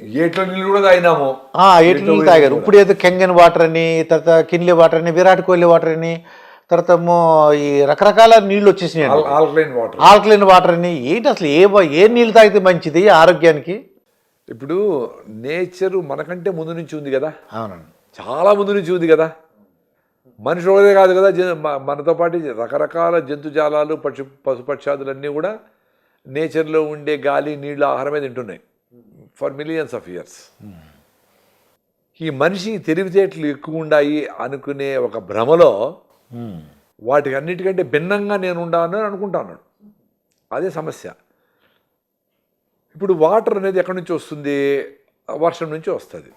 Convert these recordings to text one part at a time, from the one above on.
ఏట్లో నీళ్ళు కూడా తాగినాము. ఆ, ఏటి నీళ్ళు తాగారు. ఇప్పుడు ఏదో కెంగన్ వాటర్ అని తర్వాత కిన్లీ వాటర్ అని విరాట్ కోహ్లీ వాటర్ అని తర్వాత ఈ రకరకాల నీళ్ళు వచ్చేసినాయి ఆల్- ఆల్కలైన్ వాటర్. ఆల్కలైన్ వాటర్ అని. ఏంటి అసలు ఏ ఏ నీళ్ళు తాగితే మంచిది ఆరోగ్యానికి? ఇప్పుడు నేచరు మనకంటే ముందు నుంచి ఉంది కదా. అవునండి. చాలా ముందు నుంచి ఉంది కదా. మనిషి ఒకదే కాదు కదా. మనతో పాటు రకరకాల జంతుజాలాలు పక్షి పశుపక్షాదులన్నీ కూడా నేచర్లో ఉండే గాలి నీళ్ళు ఆహారమే తింటున్నాయి. ఫర్ మిలియన్స్ ఆఫ్ ఇయర్స్ ఈ మనిషి తెలివితేటలు ఎక్కువ ఉండాయి అనుకునే ఒక భ్రమలో. వాటికి అన్నిటికంటే భిన్నంగా నేను ఉండాను అని అనుకుంటాను. అదే సమస్య. ఇప్పుడు వాటర్ అనేది ఎక్కడి నుంచి వస్తుంది? వర్షం నుంచి వస్తుంది.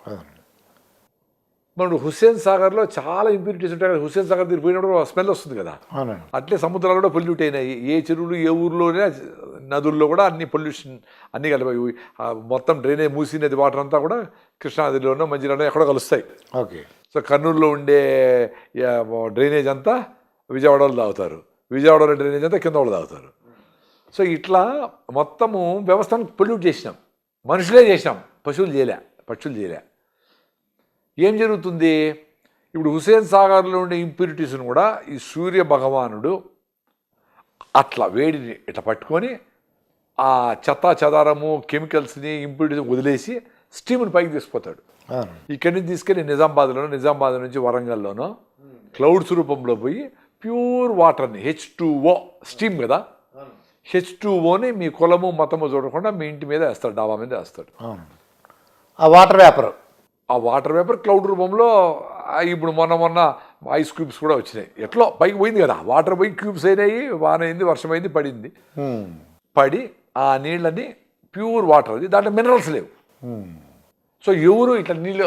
మనం హుస్సేన్ సాగర్లో చాలా ఇంప్యూరిటీస్ ఉంటాయి కదా హుస్సేన్ సాగర్ దగ్గర పోయినప్పుడు స్మెల్ వస్తుంది కదా. అట్లే సముద్రాలు కూడా పొల్యూట్ అయినాయి. ఏ చెరువులు ఏ ఊర్లోనే నదుల్లో కూడా అన్ని పొల్యూషన్ అన్నీ కలిపాయి. ఆ మొత్తం డ్రైనేజ్ మూసీ నది వాటర్ అంతా కూడా కృష్ణానదిలోనో మంచిలోనో ఎక్కడో కలుస్తాయి. ఓకే. సో కర్నూలులో ఉండే డ్రైనేజ్ అంతా విజయవాడలో తాగుతారు. విజయవాడలో డ్రైనేజ్ అంతా కింద వాళ్ళు తాగుతారు. సో ఇట్లా మొత్తము వ్యవస్థను పొల్యూట్ చేసినాం. మనుషులే చేసినాం. పశువులు చేయలే పక్షులు చేయలే. ఏం జరుగుతుంది? ఇప్పుడు హుసేన్ సాగర్లో ఉండే ఇంప్యూరిటీస్ని కూడా ఈ సూర్య భగవానుడు అట్లా వేడిని ఇట్లా పట్టుకొని ఆ చెత్త చెదారము కెమికల్స్ని ఇంప్యూరిటీస్ వదిలేసి స్టీమ్ని పైకి తీసుకుపోతాడు. ఇక్కడి నుంచి తీసుకెళ్ళి నిజామాబాద్లోనో నిజామాబాద్ నుంచి వరంగల్లోనో క్లౌడ్స్ రూపంలో పోయి ప్యూర్ వాటర్ని హెచ్ ఓ స్టీమ్ కదా? హెచ్ ఓని మీ కులము మతము చూడకుండా మీ ఇంటి మీద వేస్తాడు డాబా మీద వేస్తాడు. ఆ. Water vapour. ఆ వాటర్ వేపర్ క్లౌడ్ రూపంలో ఇప్పుడు మొన్న మొన్న ఐస్ క్యూబ్స్ కూడా వచ్చినాయి. ఎట్లో? పైకి పోయింది కదా. వాటర్ పోయి క్యూబ్స్ అయినాయి వాన అయింది వర్షం అయింది పడింది పడి ఆ నీళ్ళని ప్యూర్ వాటర్ అది. దాంట్లో మినరల్స్ లేవు. సో ఎవరు ఇట్లా నీళ్ళు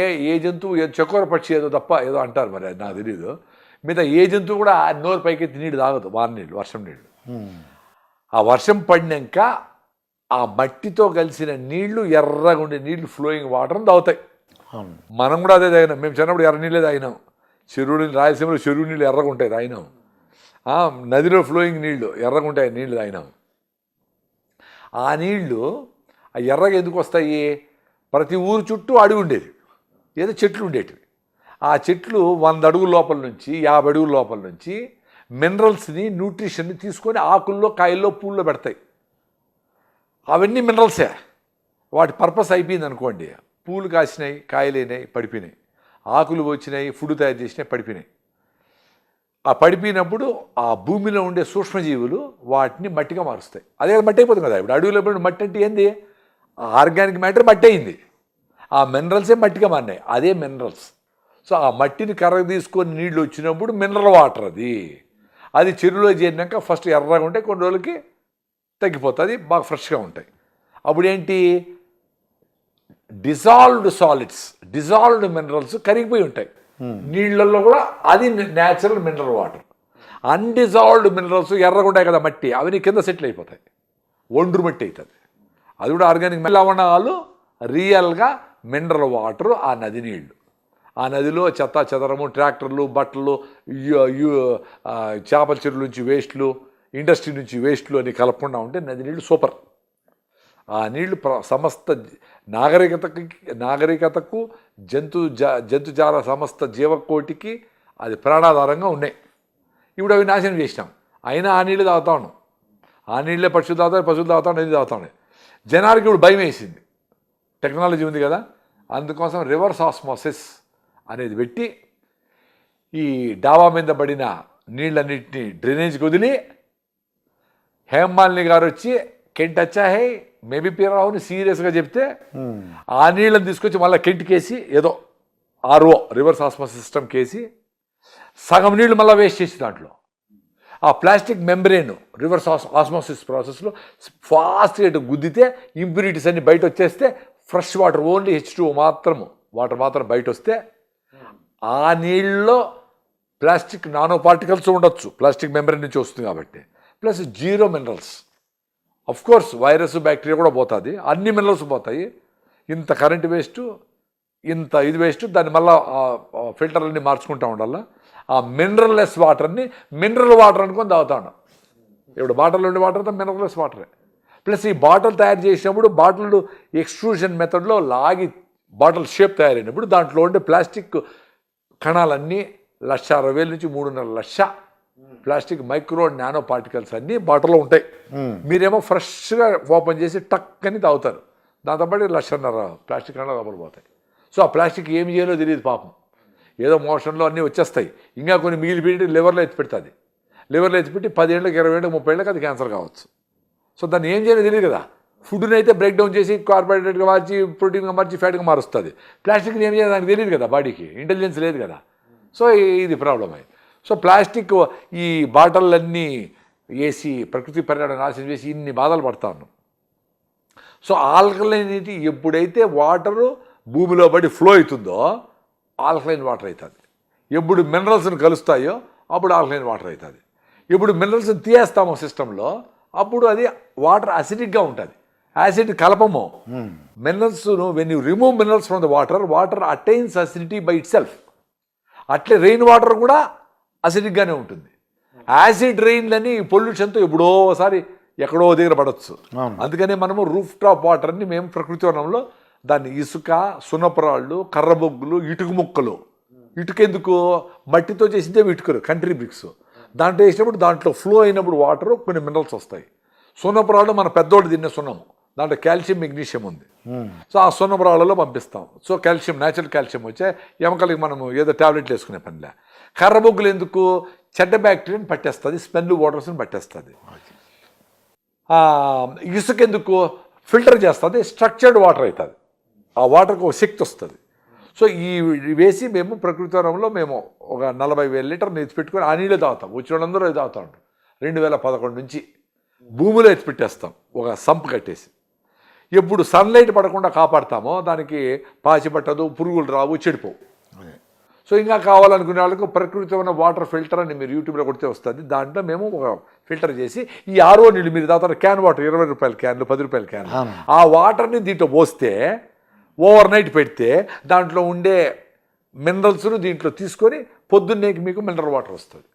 ఏ ఏ జంతువు ఏ చకోర పక్షి ఏదో తప్ప ఏదో అంటారు మరి నాకు తెలియదు మిగతా ఏ జంతువు కూడా ఆ నోరు పైకి నీళ్ళు తాగదు వాన నీళ్ళు వర్షం నీళ్ళు ఆ వర్షం పడినాక ఆ మట్టితో కలిసిన నీళ్ళు ఎర్రగా ఉండే నీళ్ళు ఫ్లోయింగ్ వాటర్ తాగుతాయి. మనం కూడా అదే తాగినాం. మేము చిన్నప్పుడు ఎర్ర నీళ్ళే తాగినాం. చెరువు నీళ్ళు రాయలసీమలో చెరువు నీళ్ళు ఎర్రగా ఉంటాయి తాగినాం. నదిలో ఫ్లోయింగ్ నీళ్ళు ఎర్రగా ఉంటాయి నీళ్ళు తాగినాం. ఆ నీళ్ళు ఆ ఎర్రగా ఎందుకు వస్తాయి? ప్రతి ఊరు చుట్టూ అడవి ఉండేది. ఏదో చెట్లు ఉండేటివి. ఆ చెట్లు వంద అడుగుల లోపల నుంచి యాభై అడుగుల లోపల నుంచి మినరల్స్ని న్యూట్రిషన్ని తీసుకొని ఆకుల్లో కాయల్లో పూల్లో పెడతాయి. అవన్నీ మినరల్సే. వాటి పర్పస్ అయిపోయింది అనుకోండి పూలు కాసినాయి కాయలైనాయి పడిపోయినాయి. ఆకులు వచ్చినాయి ఫుడ్ తయారు చేసినాయి పడిపోయినాయి. ఆ పడిపోయినప్పుడు ఆ భూమిలో ఉండే సూక్ష్మజీవులు వాటిని మట్టిగా మారుస్తాయి. అదే కదా మట్టి అయిపోతుంది కదా. ఇప్పుడు అడవిలో పడిన మట్టి అంటే ఏంది? ఆర్గానిక్ మ్యాటర్ మట్టి అయింది. ఆ మినరల్సే మట్టిగా మారినాయి. అదే మినరల్స్. సో ఆ మట్టిని కర్ర తీసుకొని నీళ్ళు వచ్చినప్పుడు మినరల్ వాటర్ అది. అది చెరువులో చేరినాక ఫస్ట్ ఎర్రగా ఉంటే కొన్ని రోజులకి తగ్గిపోతుంది బాగా ఫ్రెష్గా ఉంటాయి. అప్పుడు ఏంటి? డిజాల్వ్డ్ సాలిడ్స్ డిజాల్వ్డ్ మినరల్స్ కరిగిపోయి ఉంటాయి. నీళ్ళల్లో కూడా అది natural mineral water undissolved minerals ఎర్రగుంటాయి కదా మట్టి అవన్నీ కింద సెటిల్ అయిపోతాయి. ఒండ్రు మట్టి అవుతుంది. అది కూడా ఆర్గానిక్ లవణాలు రియల్గా మినరల్ వాటర్ ఆ నది నీళ్ళు ఆ నదిలో చెత్త చెదరము ట్రాక్టర్లు బట్టలు చేపల చెరువుల నుంచి వేస్ట్లు ఇండస్ట్రీ నుంచి వేస్ట్లు అని కలపకుండా ఉంటే నది నీళ్ళు సూపర్ ఆ నీళ్ళు ప్ర- సమస్త నాగరికతకి నాగరికతకు జంతు జా జంతుజాల సమస్త జీవకోటికి అది ప్రాణాధారంగా ఉన్నాయి. ఇప్పుడు అవి నాశనం చేసినాం. అయినా ఆ నీళ్ళు తాగుతా ఉన్నాం. ఆ నీళ్ళే పక్షులు తాగుతాయి పశువులు తాగుతాం నది తాగుతాయి జనాలకి ఇప్పుడు భయం వేసింది. టెక్నాలజీ ఉంది కదా. అందుకోసం రివర్స్ ఆస్మోసిస్ అనేది పెట్టి ఈ డాబా మీద పడిన నీళ్ళన్నింటినీ డ్రైనేజ్కి వదిలి హేమాలిని గారు వచ్చి కెంట్ వచ్చా హే మేబీ పీరావుని సీరియస్గా చెప్తే ఆ నీళ్ళని తీసుకొచ్చి మళ్ళీ కెంట్ కేసి ఏదో ఆర్ఓ రివర్స్ ఆస్మోసిస్ సిస్టమ్ కేసి సగం నీళ్ళు మళ్ళీ వేస్ట్ చేసి దాంట్లో. ఆ ప్లాస్టిక్ మెంబ్రేన్ రివర్స్ ఆస్మోసిస్ ప్రాసెస్లో ఫాస్ట్గా ఇటు గుద్దితే ఇంప్యూరిటీస్ అన్ని బయట వచ్చేస్తే fresh water only H two మాత్రము వాటర్ మాత్రం బయట వస్తే ఆ నీళ్ళలో ప్లాస్టిక్ నానో పార్టికల్స్ ఉండొచ్చు ప్లాస్టిక్ మెంబ్రేన్ నుంచి వస్తుంది కాబట్టి plus zero minerals. Course virus bacteria కూడా పోతుంది. అన్ని మినరల్స్ పోతాయి. ఇంత కరెంట్ వేస్ట్ ఇంత ఇది వేస్ట్ దాన్ని మళ్ళీ ఫిల్టర్లన్నీ మార్చుకుంటా ఉండాలా. ఆ మినరల్లెస్ వాటర్ని మినరల్ వాటర్ అనుకొని తాగుతాను ఇప్పుడు బాటిల్ ఉండే వాటర్ అంతా మినరల్లెస్ వాటరే ప్లస్ ఈ బాటిల్ తయారు చేసినప్పుడు బాటిల్ ఎక్స్ట్రూషన్ మెథడ్లో లాగి బాటిల్ షేప్ తయారైనప్పుడు దాంట్లో ఉండే ప్లాస్టిక్ కణాలన్నీ లక్ష అరవై వేల నుంచి మూడున్నర లక్ష ప్లాస్టిక్ మైక్రో నానో పార్టికల్స్ అన్నీ బాటిల్లో ఉంటాయి. మీరేమో ఫ్రెష్గా ఓపెన్ చేసి టక్ అని తాగుతారు దాంతోపాటు లక్షన్నర ప్లాస్టిక్ కణాలు లోపల పోతాయి. సో ఆ ప్లాస్టిక్ ఏం చేయాలో తెలియదు పాపం. ఏదో మోషన్లో అన్నీ వచ్చేస్తాయి. ఇంకా కొన్ని మిగిలిపెట్టి లివర్లో ఎత్తి పెడుతుంది లివర్లో ఎత్తి పెట్టి పదేళ్ళకి ఇరవై ఏళ్ళకి ముప్పై ఏళ్ళకి అది క్యాన్సర్ కావచ్చు. సో దాన్ని ఏం చేయాలో తెలియదు కదా. ఫుడ్ని అయితే బ్రేక్ డౌన్ చేసి కార్బోహైడ్రేట్గా మార్చి ప్రోటీన్గా మార్చి ఫ్యాట్గా మారుస్తుంది. ప్లాస్టిక్ని ఏం చేయాలి దానికి తెలియదు కదా బాడీకి. ఇంటెలిజెన్స్ లేదు కదా. సో ఇది ప్రాబ్లం అయ్యి సో ప్లాస్టిక్ ఈ బాటిళ్ళన్నీ వేసి ప్రకృతి పర్యాటన నాశనం చేసి ఇన్ని బాధలు పడతా ఉన్నాం సో ఆల్కలైనిటీ ఎప్పుడైతే వాటరు భూమిలో పడి ఫ్లో అవుతుందో ఆల్కలైన్ వాటర్ అవుతుంది. ఎప్పుడు మినరల్స్ని కలుస్తాయో అప్పుడు ఆల్కలైన్ వాటర్ అవుతుంది. ఎప్పుడు మినరల్స్ని తీయేస్తామో సిస్టంలో అప్పుడు అది వాటర్ అసిడిక్గా ఉంటుంది. యాసిడ్ కలపము. మినరల్స్ను when you remove minerals from the water water attains acidity by itself అట్లే రెయిన్ వాటర్ కూడా అసిడిక్గానే ఉంటుంది. యాసిడ్ రెయిన్లని పొల్యూషన్తో ఎప్పుడో ఒకసారి ఎక్కడో దగ్గర పడవచ్చు. అందుకనే మనము రూఫ్ టాప్ వాటర్ని మేము ప్రకృతి వనంలో దాన్ని ఇసుక సున్నపురాళ్ళు కర్రబొగ్గులు ఇటుక ముక్కలు. ఇటుక ఎందుకు మట్టితో చేసిందే ఇటుకలు కంట్రీ బ్రిక్స్. దాంట్లో వేసినప్పుడు దాంట్లో ఫ్లో అయినప్పుడు వాటర్ కొన్ని మినరల్స్ వస్తాయి. సున్నపురాళ్ళు మన పెద్దోళ్ళు తినే సున్నము దాంట్లో కాల్షియం మెగ్నీషియం ఉంది. సో ఆ సున్నపురాళ్ళలో పంపిస్తాం. సో కాల్షియం న్యాచురల్ కాల్షియం వచ్చే ఎముకలకి మనము ఏదో టాబ్లెట్లు వేసుకునే పనిలే. కర్రబొగ్గులు ఎందుకు చెడ్డ బ్యాక్టీరియాని పట్టేస్తుంది స్మెల్ వాటర్స్ని పట్టేస్తుంది. ఇసుక ఎందుకు ఫిల్టర్ చేస్తుంది స్ట్రక్చర్డ్ వాటర్ అవుతుంది ఆ వాటర్కి ఒక శక్తి వస్తుంది. సో ఈ వేసి మేము ప్రకృతి వనంలో మేము ఒక నలభై వేల లీటర్ ఎత్తి పెట్టుకొని ఆ నీళ్ళు తాగుతాం. వచ్చిన వాళ్ళందరూ అది తాగుతా ఉంటాం రెండు వేల పదకొండు నుంచి భూమిలో ఎత్తి పెట్టేస్తాం ఒక సంప్ కట్టేసి. ఎప్పుడు సన్లైట్ పడకుండా కాపాడతామో దానికి పాచి పట్టదు పురుగులు రావు చెడిపోవు. సో ఇంకా కావాలనుకునే వాళ్ళకు ప్రకృతి ఉన్న వాటర్ ఫిల్టర్ అని మీరు యూట్యూబ్లో కొడితే వస్తుంది. దాంట్లో మేము ఒక ఫిల్టర్ చేసి ఈ ఆరో నీళ్ళు మీరు దాదాపు క్యాన్ వాటర్ ఇరవై రూపాయల క్యాన్లు పది రూపాయల అవును. ఆ వాటర్ని దీంట్లో పోస్తే ఓవర్ నైట్ పెడితే దాంట్లో ఉండే మినరల్స్ను దీంట్లో తీసుకొని పొద్దున్నేకి మీకు మినరల్ వాటర్ వస్తుంది.